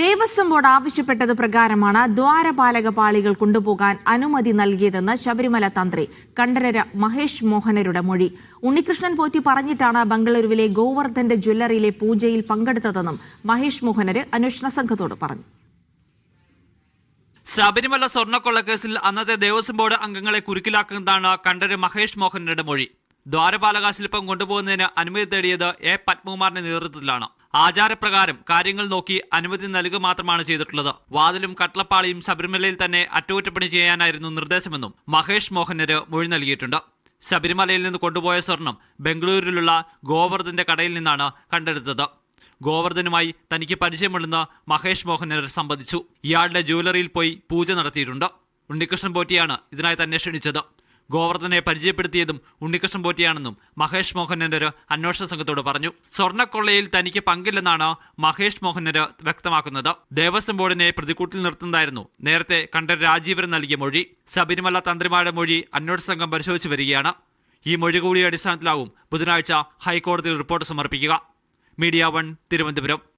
Devaswom board ആവശ്യപ്പെട്ടത് പ്രകാരമാണ് ദ്വാരപാലക പാളികൾ കൊണ്ടുപോകാൻ അനുമതി നൽകിയതെന്ന് ശബരിമല തന്ത്രി കണ്ഠരര മഹേഷ് മോഹനരുടെ മൊഴി. ഉണ്ണികൃഷ്ണൻ പോറ്റി പറഞ്ഞിട്ടാണ് ബംഗളൂരുവിലെ ഗോവർദ്ധന്റെ ജ്വല്ലറിയിലെ പൂജയിൽ പങ്കെടുത്തതെന്നും മഹേഷ് മോഹനര് അന്വേഷണ സംഘത്തോട് പറഞ്ഞു. ശബരിമല സ്വർണക്കൊള്ളക്കേസിൽ അന്നത്തെ ദേവസ്വം ബോർഡ് അംഗങ്ങളെ കുരുക്കിലാക്കുന്നതാണ് കണ്ഠര് മഹേഷ് മോഹനരുടെ മൊഴി. ദ്വാരപാലക ശില്പം കൊണ്ടുപോകുന്നതിന് അനുമതി തേടിയത് എ പത്മകുമാറിന്റെ നേതൃത്വത്തിലാണ്. ആചാരപ്രകാരം കാര്യങ്ങൾ നോക്കി അനുമതി നൽകുക മാത്രമാണ് ചെയ്തിട്ടുള്ളത്. വാതിലും കട്ടളപ്പാളിയും ശബരിമലയിൽ തന്നെ അറ്റകുറ്റപ്പണി ചെയ്യാനായിരുന്നു നിർദ്ദേശമെന്നും മഹേഷ് മോഹനര് മൊഴി നൽകിയിട്ടുണ്ട്. ശബരിമലയിൽ നിന്ന് കൊണ്ടുപോയ സ്വർണം ബംഗളൂരുവിലുള്ള ഗോവർദ്ധന്റെ കടയിൽ നിന്നാണ് കണ്ടെടുത്തത്. ഗോവർദ്ധനുമായി തനിക്ക് പരിചയമുണ്ടെന്ന് മഹേഷ് മോഹനർ സംബന്ധിച്ചു. ഇയാളുടെ ജ്വല്ലറിയിൽ പോയി പൂജ നടത്തിയിട്ടുണ്ട്. ഉണ്ണികൃഷ്ണൻ പോറ്റിയാണ് ഇതിനായി തന്നെ ക്ഷണിച്ചത്. ഗോവർദ്ധനെ പരിചയപ്പെടുത്തിയതും ഉണ്ണികൃഷ്ണൻ പോറ്റിയാണെന്നും മഹേഷ് മോഹനര് അന്വേഷണ സംഘത്തോട് പറഞ്ഞു. സ്വർണക്കൊള്ളയിൽ തനിക്ക് പങ്കില്ലെന്നാണ് മഹേഷ് മോഹനര് വ്യക്തമാക്കുന്നത്. ദേവസ്വം ബോർഡിനെ പ്രതിക്കൂട്ടിൽ നിർത്തുന്നതായിരുന്നു നേരത്തെ കണ്ട രാജീവൻ നൽകിയ മൊഴി. ശബരിമല തന്ത്രിമാരുടെ മൊഴി അന്വേഷണ സംഘം പരിശോധിച്ചു വരികയാണ്. ഈ മൊഴി അടിസ്ഥാനത്തിലാവും ബുധനാഴ്ച ഹൈക്കോടതിയിൽ റിപ്പോർട്ട് സമർപ്പിക്കുക. Media one Thiruvananthapuram.